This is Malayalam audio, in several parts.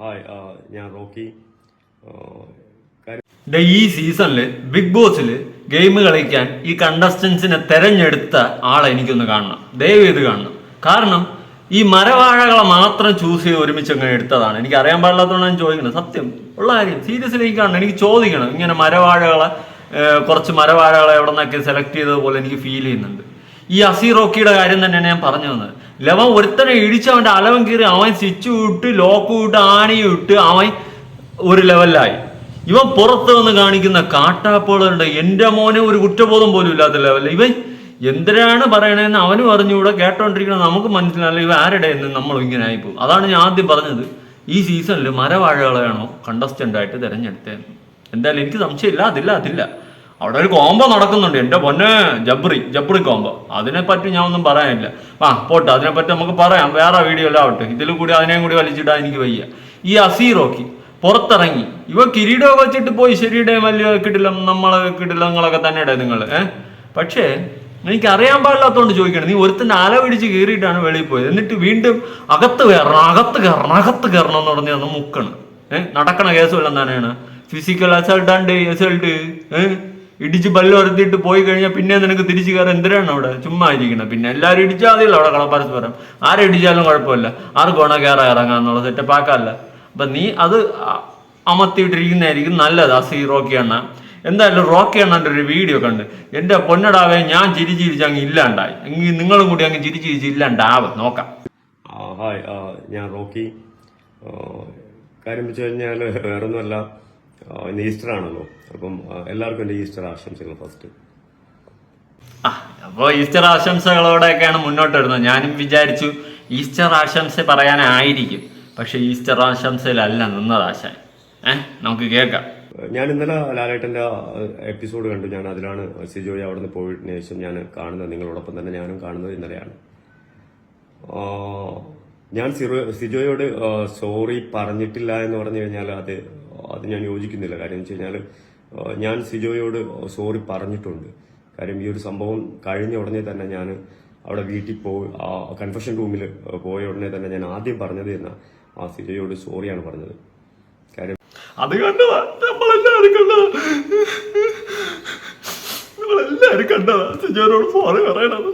ഹായ് ഞാൻ റോക്കി. ഈ സീസണിൽ ബിഗ് ബോസിൽ ഗെയിം കളിക്കാൻ ഈ കണ്ടസ്റ്റൻസിനെ തെരഞ്ഞെടുത്ത ആളെ എനിക്കൊന്ന് കാണണം. ദയവ് ചെയ്ത് കാണണം. കാരണം ഈ മരവാഴകളെ മാത്രം ചൂസ് ചെയ്ത് ഒരുമിച്ച് അങ്ങനെ എടുത്തതാണ്. എനിക്ക് അറിയാൻ പാടില്ലാത്തതുകൊണ്ട് ഞാൻ ചോദിക്കുന്നത്. സത്യം. ഉള്ള കാര്യം. സീരിയസ്ലി എനിക്ക് കാണണം. എനിക്ക് ചോദിക്കണം. ഇങ്ങനെ മരവാഴകളെ കുറച്ച് മരവാഴകളെ എവിടെ നിന്നൊക്കെ സെലക്ട് ചെയ്തതുപോലെ എനിക്ക് ഫീൽ ചെയ്യുന്നുണ്ട്. ഈ അസീറോക്കിയുടെ കാര്യം തന്നെയാണ് ഞാൻ പറഞ്ഞു തന്നത്. ലവൻ ഒരുത്തനെ ഇടിച്ച് അവന്റെ അലവൻ കീറി അവൻ സ്വിച്ച് വിട്ട് ലോക്ക് വിട്ട് ആനയും ഇട്ട് അവൻ ഒരു ലെവലിലായി ഇവൻ പുറത്ത് വന്ന് കാണിക്കുന്ന കാട്ടാപ്പുകളുണ്ട് എന്റെ മോനെ ഒരു കുറ്റബോധം പോലും ഇല്ലാത്ത ലെവലിൽ ഇവൻ എന്തിനാണ് പറയണതെന്ന് അവനും അറിഞ്ഞുകൂടെ കേട്ടോണ്ടിരിക്കണം നമുക്ക് മനസ്സിലാവില്ല ഇവ ആരുടെ എന്ന് നമ്മൾ ഇങ്ങനെ ആയിപ്പോകും അതാണ് ഞാൻ ആദ്യം പറഞ്ഞത്. ഈ സീസണിൽ മരവാഴകളെയാണോ കണ്ടസ്റ്റന്റ് ആയിട്ട് തിരഞ്ഞെടുത്തതെന്ന് എന്തായാലും എനിക്ക് സംശയമില്ല അതില്ല അതില്ല. അവിടെ ഒരു കോംബോ നടക്കുന്നുണ്ട്. എന്റെ പൊന്നെ ജബ്രി ജബ്രി കോംബോ. അതിനെപ്പറ്റി ഞാൻ ഒന്നും പറയാനില്ല. ആ പോട്ടെ അതിനെപ്പറ്റി നമുക്ക് പറയാം. വേറെ വീഡിയോ എല്ലാം ആവട്ടെ. ഇതിൽ കൂടി അതിനെയും കൂടി വലിച്ചിട്ടാ എനിക്ക് വയ്യ. ഈ അസീറോക്കി പുറത്തിറങ്ങി ഇവ കിരീടോ വെച്ചിട്ട് പോയി ശരിയുടെ വലിയ കിട്ടില്ല നമ്മളെ കിട്ടില്ലങ്ങളൊക്കെ തന്നെ ഇടേ നിങ്ങൾ ഏഹ് പക്ഷേ എനിക്ക് അറിയാൻ പാടില്ലാത്തതുകൊണ്ട് ചോദിക്കണം നീ ഒരുത്തിന് അല പിടിച്ച് കയറിയിട്ടാണ് വെളിയിൽ പോയത്. എന്നിട്ട് വീണ്ടും അകത്ത് കയറണം അകത്ത് കയറണം അകത്ത് കയറണം എന്ന് പറഞ്ഞ് അന്ന് മുക്കണം. ഏഹ് നടക്കണ കേസുമല്ല തന്നെയാണ്. ഫിസിക്കൽ അസൾട്ട് ആണ്ട് അസൾട്ട് ഏഹ് ഇടിച്ച് പല്ല് ഉരത്തിയിട്ട് പോയി കഴിഞ്ഞാൽ പിന്നെ നിനക്ക് തിരിച്ചു കയറാൻ എന്തിനാണ് അവിടെ? ചുമ്മാ ഇരിക്കണം പിന്നെ എല്ലാവരും ഇടിച്ചാൽ മതിയല്ലോ അവിടെ കള പരസ്പരം ആരെ ഇടിച്ചാലും കുഴപ്പമില്ല. ആർക്ക് വേണോ കയറാ ഇറങ്ങാന്നുള്ള സെറ്റപ്പ് ആക്കാല്ല അപ്പൊ നീ അത് അമർത്തിയിട്ടിരിക്കുന്നതായിരിക്കും നല്ലത് ആ സീ റോക്കി എണ്ണ എന്തായാലും റോക്കി എണ്ണന്റെ ഒരു വീഡിയോ കണ്ട് എന്റെ പൊന്നടാവേ ഞാൻ ചിരി ചിരിച്ച് അങ്ങ് ഇല്ലാണ്ടായി. എങ്കിൽ നിങ്ങളും കൂടി അങ്ങ് ചിരി ചിരിച്ച് ഇല്ലാണ്ടാവും. നോക്കാം. ഹായ്. ഞാൻ റോക്കി. കാര്യം വെച്ച് കഴിഞ്ഞാൽ വേറൊന്നുമല്ല. ഇന്ന് ഈസ്റ്റർ ആണല്ലോ അപ്പം എല്ലാവർക്കും എന്റെ ഈസ്റ്റർ ആശംസകൾ ഫസ്റ്റ് അപ്പോ അപ്പോൾ ഈസ്റ്റർ ആശംസകളോടെയൊക്കെയാണ് മുന്നോട്ട് വരുന്നത്. ഞാനും വിചാരിച്ചു ഈസ്റ്റർ ആശംസ പറയാനായിരിക്കും. പക്ഷെ ഈസ്റ്റർ ആശംസയിലല്ല നിന്നത് ആശ ഏഹ് നമുക്ക് കേൾക്കാം. ഞാൻ ഇന്നലെ ലാലേട്ടന്റെ എപ്പിസോഡ് കണ്ടു. ഞാൻ അതിലാണ് സിജോയെ അവിടെ നിന്ന് പോയതിനു ശേഷം ഞാൻ കാണുന്നത്. നിങ്ങളോടൊപ്പം തന്നെ ഞാനും കാണുന്നത് ഇന്നലെയാണ്. ഞാൻ സിറോ- സിജോയോട് സോറി പറഞ്ഞിട്ടില്ല എന്ന് പറഞ്ഞു കഴിഞ്ഞാൽ അത് അത് ഞാൻ യോജിക്കുന്നില്ല. കാര്യം എന്ന് വെച്ച് കഴിഞ്ഞാൽ ഞാൻ സിജോയോട് സോറി പറഞ്ഞിട്ടുണ്ട്. കാര്യം ഈ ഒരു സംഭവം കഴിഞ്ഞ ഉടനെ തന്നെ ഞാൻ അവിടെ വീട്ടിൽ പോയി ആ കൺഫെഷൻ റൂമിൽ പോയ ഉടനെ തന്നെ ഞാൻ ആദ്യം പറഞ്ഞത് തന്നെ ആ സിജോയോട് സോറിയാണ് പറഞ്ഞത്. കാര്യം അത് കണ്ടതാ. നമ്മളെല്ലാവരും കണ്ടതാ. നമ്മളെല്ലാവരും കണ്ടതാ. സിജോനോട് സോറി പറയണത്.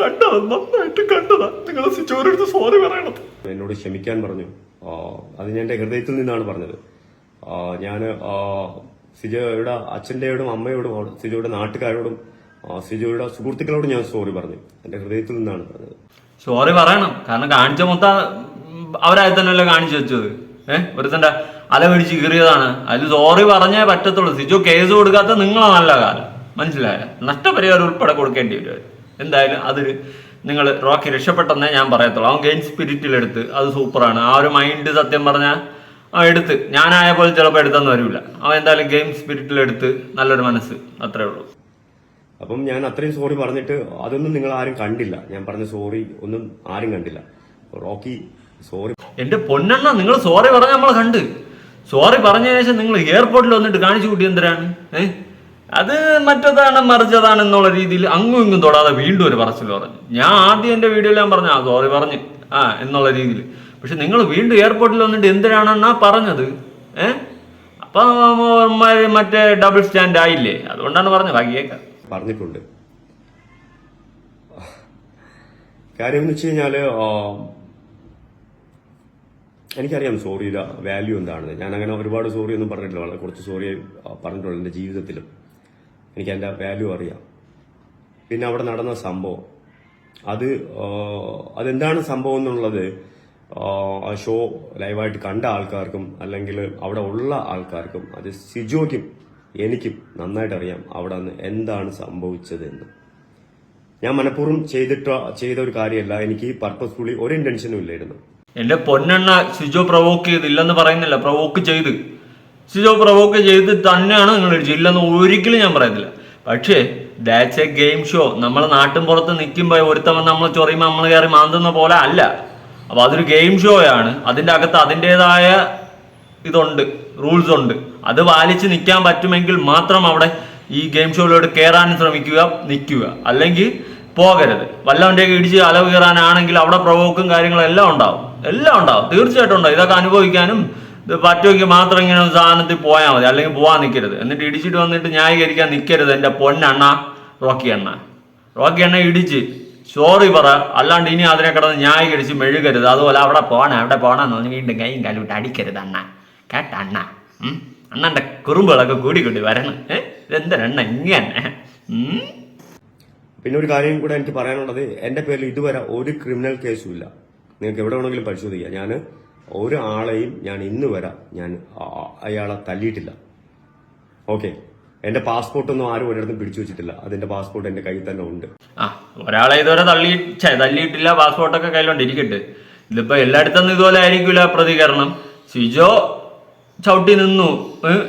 കണ്ടതാ. നന്നായിട്ട് കണ്ടതാ. നിങ്ങൾ സിജോനടുത്ത് സോറി പറയണത്. എന്നോട് ക്ഷമിക്കാൻ പറഞ്ഞു. അത് ഞാൻ എന്റെ ഹൃദയത്തിൽ നിന്നാണ് പറഞ്ഞത്. ഞാൻ സിജോയുടെ അച്ഛന്റെയോടും അമ്മയോടും സിജയുടെ നാട്ടുകാരോടും സിജയുടെ സുഹൃത്തുക്കളോടും ഞാൻ സോറി പറഞ്ഞു. എന്റെ ഹൃദയത്തിൽ നിന്നാണ് പറഞ്ഞത്. സോറി പറയണം. കാരണം കാണിച്ച മൊത്ത അവരായി തന്നെയല്ലേ കാണിച്ചു വെച്ചത്. ഏഹ് ഒരുത്തന്റെ അല പിടിച്ച് കീറിയതാണ്. അതിൽ സോറി പറഞ്ഞേ പറ്റത്തുള്ളൂ. സിജു കേസ് കൊടുക്കാത്ത നിങ്ങളെ നല്ല കാലം. മനസ്സിലായ? നഷ്ടപരിഹാരം ഉൾപ്പെടെ കൊടുക്കേണ്ടി വരും എന്തായാലും അത് നിങ്ങൾ റോക്കി രക്ഷപ്പെട്ടെന്നേ ഞാൻ പറയത്തുള്ളൂ. അവൻ ഗെയിം സ്പിരിറ്റിലെടുത്ത് അത് സൂപ്പറാണ് ആ ഒരു മൈൻഡ് സത്യം പറഞ്ഞാൽ എടുത്ത്. ഞാനായ പോലെ ചിലപ്പോൾ എടുത്തെന്ന് വരില്ല അവൻ എന്തായാലും ഗെയിം സ്പിരിറ്റിൽ എടുത്ത് നല്ലൊരു മനസ്സ്. അത്രേ ഉള്ളൂ. അപ്പം ഞാൻ അത്രയും സോറി പറഞ്ഞിട്ട് അതൊന്നും നിങ്ങൾ ആരും കണ്ടില്ല. ഞാൻ പറഞ്ഞ സോറി ഒന്നും ആരും കണ്ടില്ല. റോക്കി സോറി എന്റെ പൊന്നെണ്ണ നിങ്ങൾ സോറി പറഞ്ഞ നമ്മളെ കണ്ട്. സോറി പറഞ്ഞ ശേഷം നിങ്ങൾ എയർപോർട്ടിൽ വന്നിട്ട് കാണിച്ചു കൂട്ടി എന്തിനാണ്? ഏഹ് അത് മറ്റതാണ് മറിച്ചതാണ് എന്നുള്ള രീതിയിൽ അങ്ങും ഇങ്ങും തൊടാതെ വീണ്ടും ഒരു പറച്ചിൽ പറഞ്ഞു. ഞാൻ ആദ്യം എന്റെ വീഡിയോയിൽ ഞാൻ പറഞ്ഞു ആ സോറി പറഞ്ഞു. ആ എന്നുള്ള രീതിയിൽ. പക്ഷെ നിങ്ങൾ വീണ്ടും എയർപോർട്ടിൽ വന്നിട്ട് എന്തിനാണെന്നാ പറഞ്ഞത്? ഏ? അപ്പൊ മറ്റേ ഡബിൾ സ്റ്റാൻഡ് ആയില്ലേ? അതുകൊണ്ടാണ് പറഞ്ഞത്. ബാക്കി പറഞ്ഞിട്ടുണ്ട്. കാര്യം വെച്ച് കഴിഞ്ഞാൽ എനിക്കറിയാം സോറിയുടെ വാല്യൂ എന്താണെന്ന്. ഞാൻ അങ്ങനെ ഒരുപാട് സോറി ഒന്നും പറഞ്ഞിട്ടില്ല. വളരെ കുറച്ച് സോറി പറഞ്ഞിട്ടുള്ളൂ എന്റെ ജീവിതത്തിലും. എനിക്ക് എന്റെ വാല്യൂ അറിയാം. പിന്നെ അവിടെ നടന്ന സംഭവം. അത് അതെന്താണ് സംഭവം എന്നുള്ളത് ഷോ ലൈവായിട്ട് കണ്ട ആൾക്കാർക്കും അല്ലെങ്കിൽ അവിടെ ഉള്ള ആൾക്കാർക്കും അത് സിജോയ്ക്കും എനിക്കും നന്നായിട്ട് അറിയാം അവിടെ നിന്ന് എന്താണ് സംഭവിച്ചതെന്ന്. ഞാൻ മനഃപൂർവം ചെയ്തിട്ട് ചെയ്ത ഒരു കാര്യമല്ല. എനിക്ക് പർപ്പസ്ഫുള്ളി ഒരു ഇന്റൻഷനും ഇല്ലായിരുന്നു. എന്റെ പൊന്നെണ്ണ സിജോ പ്രവോക്ക് ചെയ്തില്ലെന്ന് പറയുന്നില്ല. പ്രവോക്ക് ചെയ്ത്. സിജോ പ്രവോക്ക് ചെയ്ത് തന്നെയാണ് നിങ്ങൾ ഇല്ലെന്ന് ഒരിക്കലും ഞാൻ പറയുന്നില്ല. പക്ഷേ ദാറ്റ്സ് എ ഗെയിം ഷോ നമ്മളെ നാട്ടിൻ പുറത്ത് നിൽക്കുമ്പോൾ ഒരുത്തവൻ നമ്മൾ ചൊറിയുമ്പോൾ നമ്മൾ കയറി മാന്തുന്ന പോലെ അല്ല. അപ്പൊ അതൊരു ഗെയിം ഷോ ആണ്. അതിന്റെ അകത്ത് അതിന്റെതായ ഇതുണ്ട് റൂൾസ് ഉണ്ട്. അത് പാലിച്ച് നിൽക്കാൻ പറ്റുമെങ്കിൽ മാത്രം അവിടെ ഈ ഗെയിം ഷോയിലോട്ട് കയറാൻ ശ്രമിക്കുക നിൽക്കുക. അല്ലെങ്കിൽ പോകരുത്. വല്ലവന്റെയൊക്കെ ഇടിച്ച് അലവ് കയറാനാണെങ്കിൽ അവിടെ പ്രവോക്കും കാര്യങ്ങളും എല്ലാം ഉണ്ടാവും. എല്ലാം ഉണ്ടാവും. തീർച്ചയായിട്ടും ഉണ്ടാവും. ഇതൊക്കെ അനുഭവിക്കാനും ഇത് പറ്റുമെങ്കിൽ മാത്രം ഇങ്ങനെ സാധനത്തിൽ പോയാൽ മതി. അല്ലെങ്കിൽ പോകാൻ നിൽക്കരുത്. എന്നിട്ട് ഇടിച്ചിട്ട് വന്നിട്ട് ന്യായീകരിക്കാൻ നിൽക്കരുത്. എന്റെ പൊന്നണ്ണ റോക്കി അണ്ണ. റോക്കി അണ്ണ ഇടിച്ച് സോറി പറ. അല്ലാണ്ട് ഇനി അതിനെ കിടന്ന് ന്യായീകരിച്ച് മെഴുകരുത്. അതുപോലെ അവിടെ പോകണം അവിടെ പോണം എന്ന് പറഞ്ഞ് വീണ്ടും കൈയും കാലും ഇട്ട് അടിക്കരുത് അണ്ണ. കേട്ട അണ്ണ? അണ്ണന്റെ കുറുമ്പുകളൊക്കെ കൂടി കൂടി വരണം ഇതെന്തരണ്ണ ഇങ്ങനെ പിന്നെ ഒരു കാര്യം കൂടെ എനിക്ക് പറയാനുള്ളത്. എന്റെ പേരിൽ ഇതുവരെ ഒരു ക്രിമിനൽ കേസും ഇല്ല. നിങ്ങൾക്ക് എവിടെ വേണമെങ്കിലും പരിശോധിക്കാം. ഞാൻ ഒരാളെയും ഞാൻ ഇന്ന് വരെ ഞാൻ അയാളെ തല്ലിയിട്ടില്ല. ഓക്കെ? എന്റെ പാസ്പോർട്ട് ഒന്നും ആരും ഒരിടത്തും പിടിച്ചു വെച്ചിട്ടില്ല. അതിന്റെ പാസ്പോർട്ട് എന്റെ കയ്യിൽ തന്നെ ഉണ്ട്. ആ ഒരാളെ ഇതുവരെ തള്ളി തള്ളിയിട്ടില്ല പാസ്പോർട്ടൊക്കെ കയ്യിലുണ്ട് ഇരിക്കട്ടെ ഇതിപ്പോ എല്ലായിടത്തും ഇതുപോലെ ആയിരിക്കില്ല പ്രതികരണം. സിജോ ചവിട്ടി നിന്നു.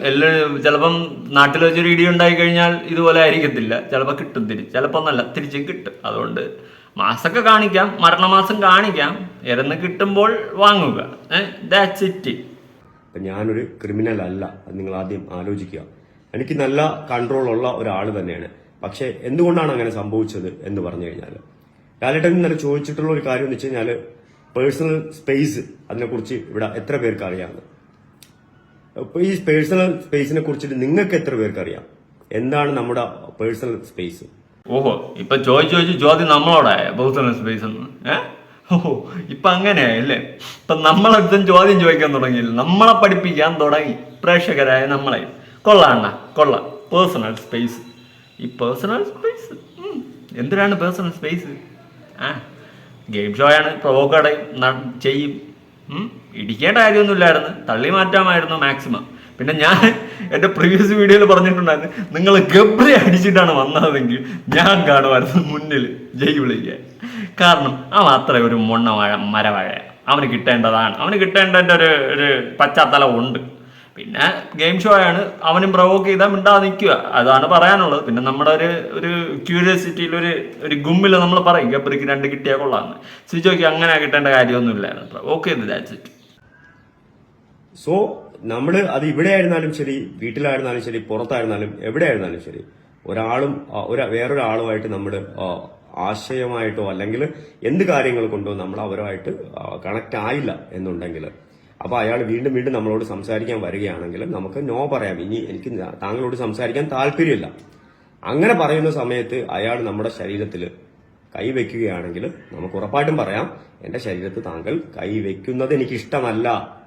എല്ലാ ചിലപ്പം നാട്ടിൽ വെച്ചൊരു ഇടി ഉണ്ടായി കഴിഞ്ഞാൽ ഇതുപോലെ ആയിരിക്കത്തില്ല. ചിലപ്പോൾ കിട്ടും തിരിച്ച് ചിലപ്പോൾ നല്ല തിരിച്ചും കിട്ടും. അതുകൊണ്ട് മാസമൊക്കെ കാണിക്കാം മരണമാസം കാണിക്കാം. ഇരന്ന് കിട്ടുമ്പോൾ വാങ്ങുക. ഏഹ് ദാറ്റ്സ് ഇറ്റ് ഞാനൊരു ക്രിമിനൽ അല്ല അത് നിങ്ങൾ ആദ്യം ആലോചിക്കുക. എനിക്ക് നല്ല കൺട്രോൾ ഉള്ള ഒരാൾ തന്നെയാണ്. പക്ഷേ എന്തുകൊണ്ടാണ് അങ്ങനെ സംഭവിച്ചത് എന്ന് പറഞ്ഞു കഴിഞ്ഞാൽ ലാലേട്ടൻ ഇന്നലെ ചോദിച്ചിട്ടുള്ള ഒരു കാര്യം എന്ന് വെച്ച് കഴിഞ്ഞാൽ പേഴ്സണൽ സ്പേസ് അതിനെക്കുറിച്ച് ഇവിടെ എത്ര പേർക്ക് അറിയാമെന്ന് ഈ പേഴ്സണൽ സ്പേസിനെ കുറിച്ചിട്ട് നിങ്ങൾക്ക് എത്ര പേർക്ക് അറിയാം? എന്താണ് നമ്മുടെ പേഴ്സണൽ സ്പേസ് ഓഹോ ഇപ്പൊ ചോദിച്ചു ചോദിച്ചു ചോദ്യം നമ്മളോടായ പേഴ്സണൽ സ്പേസ് എന്ന്. ഓഹോ ഇപ്പൊ അങ്ങനെയായല്ലേ ഇപ്പൊ നമ്മളെടുത്തും ചോദ്യം ചോദിക്കാൻ തുടങ്ങിയില്ല. നമ്മളെ പഠിപ്പിക്കാൻ തുടങ്ങി. പ്രേക്ഷകരായ നമ്മളെ. കൊള്ളാണ്ണ കൊള്ളാം. പേഴ്സണൽ സ്പേസ് ഈ പേഴ്സണൽ സ്പേസ് എന്തിനാണ് പേഴ്സണൽ സ്പേസ് ആ. ഗെയിം ഷോ ആണ്. അടയും. ചെയ്യും. ഇടിക്കേണ്ട കാര്യമൊന്നുമില്ലായിരുന്നു. തള്ളി മാറ്റാമായിരുന്നു മാക്സിമം പിന്നെ ഞാൻ എന്റെ പ്രീവിയസ് വീഡിയോയിൽ പറഞ്ഞിട്ടുണ്ടായിരുന്നു. നിങ്ങൾ ഗബ്രി അടിച്ചിട്ടാണ് വന്നതെങ്കിൽ ഞാൻ കാണുമായിരുന്നു മുന്നിൽ ജയ് വിളിക്കാൻ. കാരണം അവൻ അത്ര ഒരു മൊണ്ണ വാഴ മരവാഴ അവന് കിട്ടേണ്ടതാണ്. അവന് കിട്ടേണ്ടതിന്റെ ഒരു ഒരു പശ്ചാത്തലം ഉണ്ട്. പിന്നെ ഗെയിം ഷോ ആണ്. അവനും പ്രൊവോക്ക് ചെയ്താൽ മിണ്ടാതെ നിൽക്കുക അതാണ് പറയാനുള്ളത്. പിന്നെ നമ്മുടെ ഒരു ഒരു ക്യൂരിയോസിറ്റിയിൽ ഒരു ഒരു ഗുമ്മിൽ നമ്മൾ പറയും ഗബ്രിക്ക് രണ്ട് കിട്ടിയാൽ കൊള്ളാമെന്ന് നോക്കി അങ്ങനെ കിട്ടേണ്ട കാര്യമൊന്നുമില്ലായിരുന്നു പ്രൊവോക്ക് ചെയ്ത് ദാറ്റ്സ് ഇറ്റ് സോ നമ്മൾ അത് ഇവിടെ ആയിരുന്നാലും ശരി വീട്ടിലായിരുന്നാലും ശരി പുറത്തായിരുന്നാലും എവിടെ ആയിരുന്നാലും ശരി ഒരാളും ഒരു വേറൊരാളുമായിട്ട് നമ്മൾ ആശയമായിട്ടോ അല്ലെങ്കിൽ എന്ത് കാര്യങ്ങൾ കൊണ്ടോ നമ്മൾ അവരുമായിട്ട് കണക്റ്റ് ആയില്ല എന്നുണ്ടെങ്കിൽ അപ്പൊ അയാൾ വീണ്ടും വീണ്ടും നമ്മളോട് സംസാരിക്കാൻ വരികയാണെങ്കിൽ നമുക്ക് നോ പറയാം. ഇനി എനിക്ക് താങ്കളോട് സംസാരിക്കാൻ താല്പര്യമില്ല. അങ്ങനെ പറയുന്ന സമയത്ത് അയാൾ നമ്മുടെ ശരീരത്തിൽ കൈവയ്ക്കുകയാണെങ്കിൽ നമുക്ക് ഉറപ്പായിട്ടും പറയാം എന്റെ ശരീരത്ത് താങ്കൾ കൈവയ്ക്കുന്നത് എനിക്ക് ഇഷ്ടമല്ല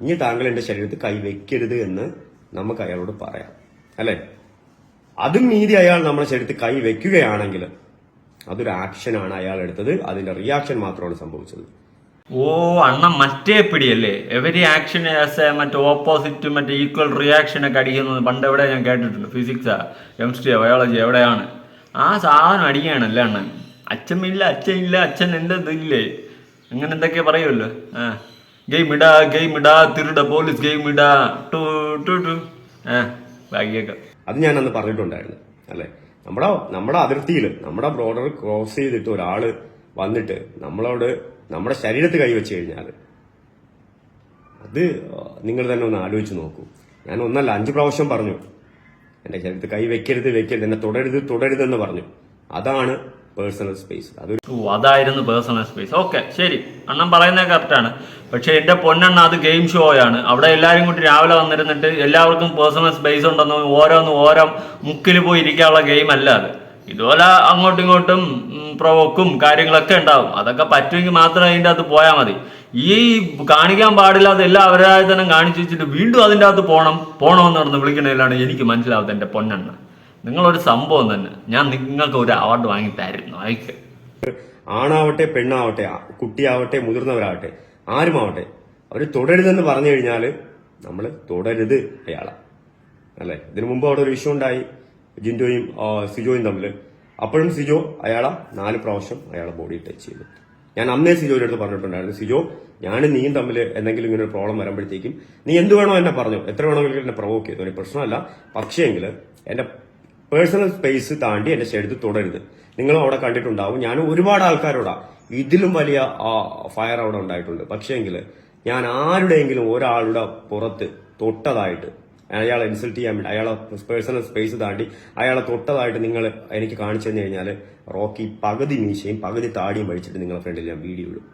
ഇനി താങ്കൾ എന്റെ ശരീരത്ത് കൈവയ്ക്കരുത് എന്ന് നമുക്ക് അയാളോട് പറയാം. അല്ലേ? അതും നീതി അയാൾ നമ്മുടെ ശരീരത്തിൽ കൈ വെക്കുകയാണെങ്കിൽ അതൊരു ആക്ഷനാണ് അയാൾ എടുത്തത്. അതിന്റെ റിയാക്ഷൻ മാത്രമാണ് സംഭവിച്ചത്. ഓ അണ്ണ മറ്റേ പിടിയല്ലേ? എവരി ആക്ഷൻ ആസ് എ മറ്റേ ഓപ്പോസിറ്റ് മറ്റേ ഈക്വൽ റിയാക്ഷൻ ഒക്കെ അടിക്കുന്നത് പണ്ട് എവിടെ ഞാൻ കേട്ടിട്ടുണ്ട്. ഫിസിക്സാ കെമിസ്ട്രിയാ ബയോളജി എവിടെയാണ്? ആ സാധനം അടിക്കുകയാണല്ലേ അണ്ണൻ. അച്ഛൻ ഇല്ല അച്ഛൻ എന്റെ ഇതില്ലേ? അങ്ങനെ എന്തൊക്കെയാ പറയുമല്ലോ? ആ. ഗെയിം ഇടാ ഗെയിം ഇടാ തിരുട പോലീസ് ഗെയിം ഇടാ. Two two two. ആ ബാക്കിയൊക്കെ അത് ഞാൻ അന്ന് പറഞ്ഞിട്ടുണ്ടായിരുന്നു അല്ലേ? നമ്മുടെ നമ്മുടെ അതിർത്തിയിൽ നമ്മുടെ ബോർഡർ ക്രോസ് ചെയ്തിട്ട് ഒരാൾ വന്നിട്ട് നമ്മളോട് നമ്മുടെ ശരീരത്ത് കൈവച്ച് കഴിഞ്ഞാൽ അത് നിങ്ങൾ തന്നെ ഒന്ന് ആലോചിച്ച് നോക്കൂ. ഞാൻ ഒന്നല്ല അഞ്ച് പ്രാവശ്യം പറഞ്ഞു. എന്റെ ശരീരത്ത് കൈ വെക്കരുത് വെക്കരുത് എന്നെ തുടരുത് തുടരുത് എന്ന് പറഞ്ഞു. അതാണ് പേഴ്സണൽ സ്പേസ് അതൊരു അതായിരുന്നു പേഴ്സണൽ സ്പേസ് ഓക്കെ ശരി. അണ്ണൻ പറയുന്നത് കറക്റ്റാണ് പക്ഷേ എന്റെ പൊന്നെണ്ണ അത് ഗെയിം ഷോ ആണ്. അവിടെ എല്ലാവരും കൂടി രാവിലെ വന്നിരുന്നിട്ട് എല്ലാവർക്കും പേഴ്സണൽ സ്പേസ് ഉണ്ടെന്നും ഓരോന്നും ഓരോ മുക്കിൽ പോയി ഇരിക്കാനുള്ള ഗെയിം അല്ല അത്. ഇതുപോലെ അങ്ങോട്ടും ഇങ്ങോട്ടും പ്രൊവോക്കും കാര്യങ്ങളൊക്കെ ഉണ്ടാവും. അതൊക്കെ പറ്റുമെങ്കിൽ മാത്രം അതിന്റെ അകത്ത് പോയാൽ മതി. ഈ കാണിക്കാൻ പാടില്ലാത്ത എല്ലാ അവരായ തന്നെ കാണിച്ചു വെച്ചിട്ട് വീണ്ടും അതിന്റെ അകത്ത് പോകണം പോകണമെന്ന് പറഞ്ഞ് വിളിക്കണതിലാണ് എനിക്ക് മനസ്സിലാവാത്ത എന്റെ പൊന്നെണ്ണ നിങ്ങളൊരു സംഭവം തന്നെ. ഞാൻ നിങ്ങൾക്ക് ഒരു അവാർഡ് വാങ്ങി തരുന്നു. അയക്ക്. ആണാവട്ടെ പെണ്ണാവട്ടെ കുട്ടിയാവട്ടെ മുതിർന്നവരാവട്ടെ ആരുമാവട്ടെ അവർ തുടരുതെന്ന് പറഞ്ഞു കഴിഞ്ഞാൽ നമ്മൾ തുടരുത് അയാളെ. അല്ലേ? ഇതിനു മുമ്പ് അവിടെ ഒരു ഇഷ്യൂ ഉണ്ടായി. ജിൻഡോയും സിജോയും തമ്മിൽ അപ്പോഴും സിജോ അയാളെ നാല് പ്രാവശ്യം അയാളെ ബോഡി ടച്ച് ചെയ്തു. ഞാൻ അന്നേ സിജോയുടെ അടുത്ത് പറഞ്ഞിട്ടുണ്ടായിരുന്നു സിജോ ഞാനും നീയും തമ്മിൽ എന്തെങ്കിലും ഇങ്ങനെ ഒരു പ്രോബ്ലം വരുമ്പോഴത്തേക്കും നീ എന്ത് വേണോ എന്നെ പറഞ്ഞു. എത്ര വേണമെങ്കിലും എന്നെ പ്രൊവോക്ക് ചെയ്തു. ഒരു പ്രശ്നമല്ല. പക്ഷേങ്കിൽ എന്റെ പേഴ്സണൽ സ്പേസ് താണ്ടി എന്റെ ശരീരത്തിൽ തുടരുത്. നിങ്ങളും അവിടെ കണ്ടിട്ടുണ്ടാവും. ഞാൻ ഒരുപാട് ആൾക്കാരോടാ. ഇതിലും വലിയ ഫയർ അവിടെ ഉണ്ടായിട്ടുണ്ട്. പക്ഷേങ്കിൽ ഞാൻ ആരുടെയെങ്കിലും ഒരാളുടെ പുറത്ത് തൊട്ടതായിട്ട് അയാളെ ഇൻസൾട്ട് ചെയ്യാൻ വേണ്ടി അയാളെ പേഴ്സണൽ സ്പേസ് താണ്ടി അയാളെ തൊട്ടതായിട്ട് നിങ്ങൾ എനിക്ക് കാണിച്ചു തന്നു കഴിഞ്ഞാൽ റോക്കി പകുതി മീശയും പകുതി താടിയും വഴിച്ചിട്ട് നിങ്ങളെ ഫ്രണ്ടിൽ ഞാൻ വീഡിയോ ഇടും.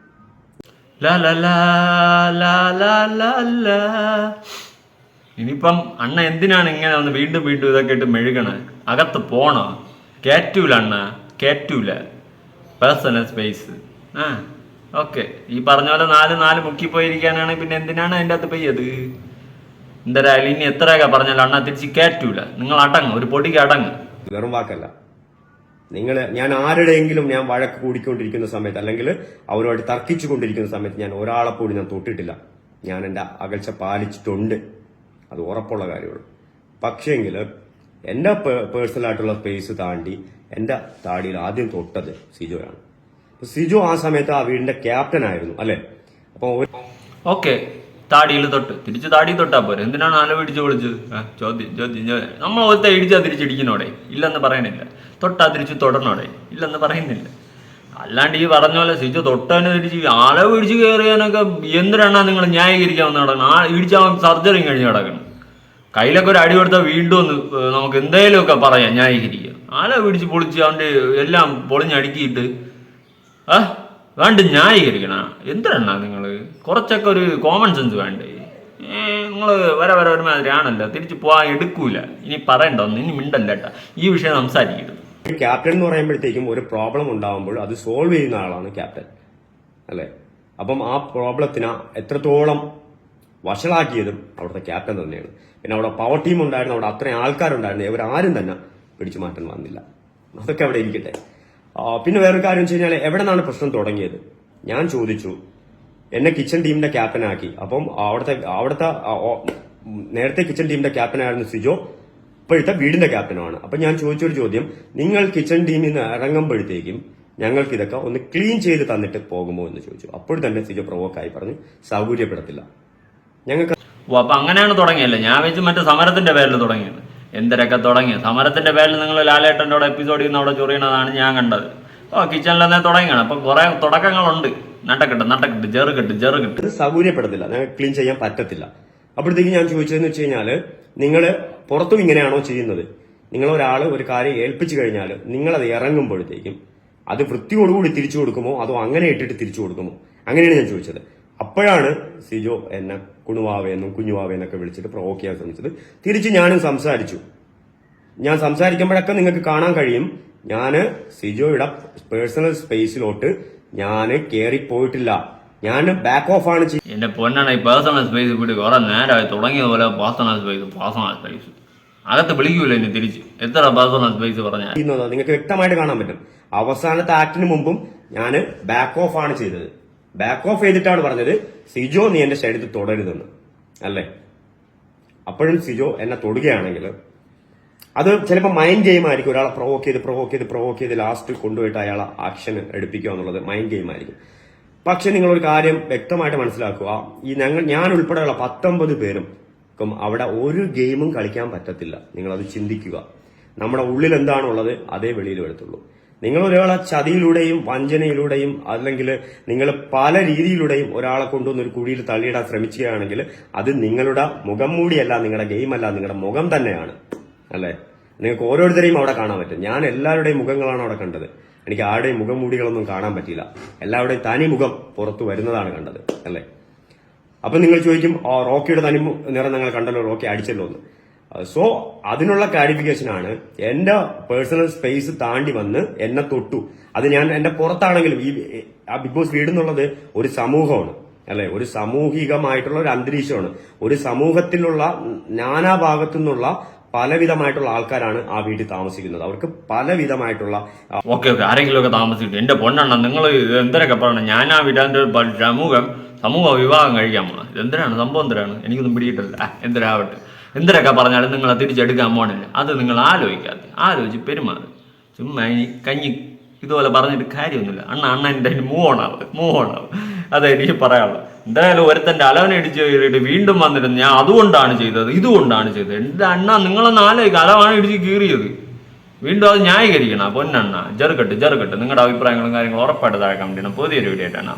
ഇനിയിപ്പം അണ്ണ എന്തിനാണ് ഇങ്ങനെ വന്ന് വീണ്ടും വീണ്ടും ഇതൊക്കെ ഇട്ട് മെഴുകണ? അകത്ത് പോണോ? കയറ്റൂല അണ്ണ കയറ്റൂല പേഴ്സണൽ സ്പേസ് ആ ഓക്കെ ഈ പറഞ്ഞ പോലെ നാല് നാല് മുക്കി പോയിരിക്കാനാണ് പിന്നെ എന്തിനാണ് അതിന്റെ അകത്ത് പെയ്യത്? എന്തായാലും ഇനി എത്രയൊക്കെ പറഞ്ഞാലും അണ്ണ തിരിച്ച് കയറ്റൂല നിങ്ങൾ അടങ്ങ് ഒരു പൊടിക്ക് അടങ്ങ്. വെറും വാക്കല്ല. നിങ്ങൾ ഞാൻ ആരുടെയെങ്കിലും ഞാൻ വഴക്ക് കൂടിക്കൊണ്ടിരിക്കുന്ന സമയത്ത് അല്ലെങ്കിൽ അവരുമായിട്ട് തർക്കിച്ചു കൊണ്ടിരിക്കുന്ന സമയത്ത് ഞാൻ ഒരാളെ പോലും ഞാൻ തൊട്ടിട്ടില്ല. ഞാൻ എന്റെ അകൽച്ച പാലിച്ചിട്ടുണ്ട്. അത് ഉറപ്പുള്ള കാര്യമാണ്. പക്ഷേങ്കിൽ എന്റെ പേഴ്സണൽ ആയിട്ടുള്ള സ്പേസ് താണ്ടി എന്റെ താടിയിൽ ആദ്യം തൊട്ടത് സിജോയാണ്. സിജോ ആ സമയത്ത് ആ വീടിന്റെ ക്യാപ്റ്റൻ ആയിരുന്നു അല്ലേ? അപ്പോൾ ഓക്കെ. താടിയിൽ തൊട്ട്. തിരിച്ച് താടി തൊട്ടാ പോരെ. എന്തിനാണ് ആല പിടിച്ച് വിളിച്ചത്? ചോദ്യം ചോദ്യം നമ്മൾ ഒത്ത ഇടിച്ചാ തിരിച്ചിടിക്കണോടെ ഇല്ലെന്ന് പറയണില്ല. തൊട്ടാ തിരിച്ച് തൊടണോടെ ഇല്ലെന്ന് പറയുന്നില്ല. അല്ലാണ്ട് ഈ പറഞ്ഞ പോലെ സിജു തൊട്ടതിന് തിരിച്ച് ആളെ പിടിച്ച് കയറിയാനൊക്കെ എന്തിനാണ് നിങ്ങൾ ന്യായീകരിക്കാവുന്ന നടക്കണം ആ ഇടിച്ചാൽ സർജറി കഴിഞ്ഞ് കിടക്കണം. കയ്യിലൊക്കെ ഒരു അടി കൊടുത്താൽ വീണ്ടും ഒന്ന് നമുക്ക് എന്തെങ്കിലുമൊക്കെ പറയാം ന്യായീകരിക്കുക ആളെ പിടിച്ച് പൊളിച്ച് അവന്റെ എല്ലാം പൊളിഞ്ഞടുക്കിയിട്ട് ആ വേണ്ട ന്യായീകരിക്കണം. എന്തിനാണ് നിങ്ങൾ കുറച്ചൊക്കെ ഒരു കോമൺ സെൻസ് വേണ്ടേ? നിങ്ങൾ വരെ വരെ ഒരുമാതിരി ആണല്ലോ തിരിച്ച് പോകാൻ എടുക്കൂല. ഇനി പറയണ്ട ഒന്ന് ഇനി മിണ്ടല്ല കേട്ടോ ഈ വിഷയം സംസാരിക്കരുത്. ക്യാപ്റ്റൻ എന്ന് പറയുമ്പോഴത്തേക്കും ഒരു പ്രോബ്ലം ഉണ്ടാകുമ്പോൾ അത് സോൾവ് ചെയ്യുന്ന ആളാണ് ക്യാപ്റ്റൻ അല്ലെ? അപ്പം ആ പ്രോബ്ലത്തിന് എത്രത്തോളം വഷളാക്കിയതും അവിടുത്തെ ക്യാപ്റ്റൻ തന്നെയാണ്. പിന്നെ അവിടെ പവർ ടീം ഉണ്ടായിരുന്നു അവിടെ അത്രയും ആൾക്കാരുണ്ടായിരുന്നു. ഇവരാരും തന്നെ പിടിച്ചു മാറ്റാൻ വന്നില്ല. അതൊക്കെ അവിടെ ഇരിക്കട്ടെ. പിന്നെ വേറൊരു കാര്യം വെച്ച് കഴിഞ്ഞാൽ എവിടെ നിന്നാണ് പ്രശ്നം തുടങ്ങിയത്? ഞാൻ ചോദിച്ചു. എന്നെ കിച്ചൺ ടീമിന്റെ ക്യാപ്റ്റൻ ആക്കി. അപ്പം അവിടുത്തെ അവിടുത്തെ നേരത്തെ കിച്ചൺ ടീമിന്റെ ക്യാപ്റ്റൻ ആയിരുന്നു സിജോ ഇപ്പോഴത്തെ വീടിന്റെ ക്യാപ്റ്റനുമാണ് അപ്പൊ ഞാൻ ചോദിച്ചൊരു ചോദ്യം. നിങ്ങൾ കിച്ചൺ ടീമിൽ നിന്ന് ഇറങ്ങുമ്പോഴത്തേക്കും ഞങ്ങൾക്ക് ഇതൊക്കെ ഒന്ന് ക്ലീൻ ചെയ്ത് തന്നിട്ട് പോകുമോ എന്ന് ചോദിച്ചു. അപ്പോൾ തന്നെ സിജോ പ്രൊവോക്കായി പറഞ്ഞു സൗകര്യപ്പെടത്തില്ല. ഞങ്ങൾക്ക് അപ്പൊ അങ്ങനെയാണ് തുടങ്ങിയല്ലേ? ഞാൻ വെച്ച് മറ്റേ സമരത്തിന്റെ പേരിൽ തുടങ്ങിയത്. എന്തരൊക്കെ തുടങ്ങി? സമരത്തിന്റെ പേരിൽ നിങ്ങൾ ലാലേട്ടന്റെ എപ്പിസോഡിൽ നിന്ന് അവിടെ ചൊറിയണതാണ് ഞാൻ കണ്ടത്. ഓ കിച്ചണിൽ തന്നെ തുടങ്ങിയാണ് അപ്പൊ കുറെ തുടക്കങ്ങളുണ്ട്. നട്ടക്കെട്ട് നട്ടക്കെട്ട് ചെറുകെട്ട് ചെറുകെട്ട് ഇത് സൗകര്യപ്പെടത്തില്ല ക്ലീൻ ചെയ്യാൻ പറ്റത്തില്ല. അപ്പോഴത്തേക്ക് ഞാൻ ചോദിച്ചതെന്ന് വെച്ച് കഴിഞ്ഞാൽ നിങ്ങൾ പുറത്തും ഇങ്ങനെയാണോ ചെയ്യുന്നത്? നിങ്ങൾ ഒരാൾ ഒരു കാര്യം ഏൽപ്പിച്ചു കഴിഞ്ഞാൽ നിങ്ങളത് അത് ഇറങ്ങുമ്പോഴത്തേക്കും അത് വൃത്തിയോടുകൂടി തിരിച്ചു കൊടുക്കുമോ? അതോ അങ്ങനെ ഇട്ടിട്ട് തിരിച്ചു കൊടുക്കുമോ? അങ്ങനെയാണ് ഞാൻ ചോദിച്ചത്. അപ്പോഴാണ് സിജോ എന്നെ കുണുവാവെന്നും കുഞ്ഞുവാവേന്നൊക്കെ വിളിച്ചിട്ട് പ്രൊവോക്ക് ചെയ്യാൻ ശ്രമിച്ചത്. തിരിച്ച് ഞാനും സംസാരിച്ചു. ഞാൻ സംസാരിക്കുമ്പോഴൊക്കെ നിങ്ങൾക്ക് കാണാൻ കഴിയും. ഞാൻ സിജോയുടെ പേഴ്സണൽ സ്പേസിലോട്ട് ഞാൻ കേറി പോയിട്ടില്ല ഞാൻ ബാക്ക് ഓഫ് ആണ് എന്റെ പൊന്നാണ് ഈ പേഴ്സണൽ സ്പേസ് വിട്ട് കുറെ നേരമായി തുടങ്ങിയതുപോലെ പേഴ്സണൽ സ്പേസ് പേഴ്സണൽ സ്പേസ് അകത്ത് വിളിക്കൂല എന്നെ തിരിച്ച്. എത്ര പേഴ്സണൽ സ്പേസ് പറഞ്ഞാൽ ചെയ്യുന്നത് നിങ്ങൾക്ക് വ്യക്തമായിട്ട് കാണാൻ പറ്റും. അവസാനത്തെ ആക്ടിന് മുമ്പും ഞാൻ ബാക്ക് ഓഫ് ആണ് ചെയ്തത്. ബാക്ക് ഓഫ് ചെയ്തിട്ടാണ് പറഞ്ഞത് സിജോ നീ എന്റെ ശരീരത്തിൽ തുടരുതെന്ന്. അല്ലേ? അപ്പോഴും സിജോ എന്നെ തൊടുകയാണെങ്കിൽ അത് ചിലപ്പോൾ മൈൻഡ് ഗെയിം ആയിരിക്കും. ഒരാളെ പ്രൊവോക്ക് ചെയ്ത് പ്രൊവോക്ക് ചെയ്ത് പ്രൊവോക്ക് ചെയ്ത് ലാസ്റ്റ് കൊണ്ടുപോയിട്ട് അയാളെ ആക്ഷൻ എടുപ്പിക്കുക എന്നുള്ളത് മൈൻഡ് ഗെയിം ആയിരിക്കും. പക്ഷെ നിങ്ങൾ ഒരു കാര്യം വ്യക്തമായിട്ട് മനസ്സിലാക്കുക. ഈ ഞങ്ങൾ ഞാൻ ഉൾപ്പെടെയുള്ള പത്തൊമ്പത് പേരും അവിടെ ഒരു ഗെയിമും കളിക്കാൻ പറ്റത്തില്ല. നിങ്ങളത് ചിന്തിക്കുക. നമ്മുടെ ഉള്ളിൽ എന്താണുള്ളത് അതേ വെളിയിൽ വരത്തുള്ളൂ നിങ്ങൾ ഒരാളെ ചതിയിലൂടെയും വഞ്ചനയിലൂടെയും അല്ലെങ്കിൽ നിങ്ങൾ പല രീതിയിലൂടെയും ഒരാളെ കൊണ്ടുവന്ന് ഒരു കുഴിയിൽ തള്ളിയിടാൻ ശ്രമിക്കുകയാണെങ്കിൽ അത് നിങ്ങളുടെ മുഖം മൂടിയല്ല നിങ്ങളുടെ ഗെയിമല്ല നിങ്ങളുടെ മുഖം തന്നെയാണ്. അല്ലേ? നിങ്ങൾക്ക് ഓരോരുത്തരെയും അവിടെ കാണാൻ പറ്റും. ഞാൻ എല്ലാവരുടെയും മുഖങ്ങളാണ് അവിടെ കണ്ടത്. എനിക്ക് ആരുടെയും മുഖം മൂടികളൊന്നും കാണാൻ പറ്റിയില്ല. എല്ലാവരുടെയും തനി മുഖം പുറത്തു വരുന്നതാണ് കണ്ടത്. അല്ലേ? അപ്പൊ നിങ്ങൾ ചോദിക്കും "ആ, റോക്കിയുടെ തനി നിറം നിങ്ങൾ കണ്ടല്ലോ റോക്കി അടിച്ചല്ലോ എന്ന്. സോ അതിനുള്ള ക്ലാരിഫിക്കേഷൻ ആണ് എന്റെ പേഴ്സണൽ സ്പേസ് താണ്ടി വന്ന് എന്നെ തൊട്ടു. അത് ഞാൻ എന്റെ പുറത്താണെങ്കിലും ഈ ആ ബിഗ് ബോസ് വീട് എന്നുള്ളത് ഒരു സമൂഹമാണ്. അല്ലെ? ഒരു സാമൂഹികമായിട്ടുള്ള ഒരു അന്തരീക്ഷമാണ്. ഒരു സമൂഹത്തിലുള്ള നാനാഭാഗത്തു നിന്നുള്ള പലവിധമായിട്ടുള്ള ആൾക്കാരാണ് ആ വീട്ടിൽ താമസിക്കുന്നത്. അവർക്ക് പലവിധമായിട്ടുള്ള ഓക്കെ ഓക്കെ. ആരെങ്കിലും ഒക്കെ താമസിക്കും എന്റെ പൊന്നെണ്ണ നിങ്ങൾ എന്തിനൊക്കെ പറയണം? ഞാൻ ആ വീടാന്റെ സമൂഹം സമൂഹ വിവാഹം കഴിക്കാൻ പോകണം എന്തിനാണ്? സംഭവം എന്തിനാണ്? എനിക്കൊന്നും പിടിയിട്ടില്ല എന്തിനാവട്ടെ? എന്തിനൊക്കെ പറഞ്ഞാലും നിങ്ങൾ തിരിച്ചെടുക്കാൻ പോണില്ല അത് നിങ്ങൾ ആലോചിക്കാതെ ആലോചിച്ച് പെരുമാറി. ചുമ്മാ ഇനി കഞ്ഞി ഇതുപോലെ പറഞ്ഞിട്ട് കാര്യമൊന്നുമില്ല. അണ്ണ അണ്ണ എന്റെ മൂവ് ഓണാവ് മൂവ് ഓണാവ് അതെ എനിക്ക് പറയാനുള്ളത്. എന്തായാലും ഒരുത്തന്റെ അലവനെ ഇടിച്ച് കയറിയിട്ട് വീണ്ടും വന്നിരുന്നു. ഞാൻ അതുകൊണ്ടാണ് ചെയ്തത് ഇതുകൊണ്ടാണ് ചെയ്തത്. എന്റെ അണ്ണ നിങ്ങളൊന്ന് ആലോചിക്കുക അലവാണ് ഇടിച്ച് കീറിയത്. വീണ്ടും അത് ന്യായീകരിക്കണം. പൊന്നണ്ണ ചെറുകെട്ട് ചെറുകെട്ട് നിങ്ങളുടെ അഭിപ്രായങ്ങളും കാര്യങ്ങളും ഉറപ്പായിട്ട് താഴെ കമന്റ് ചെയ്യണം. പുതിയൊരു വീഡിയോ ആയിട്ടാണ്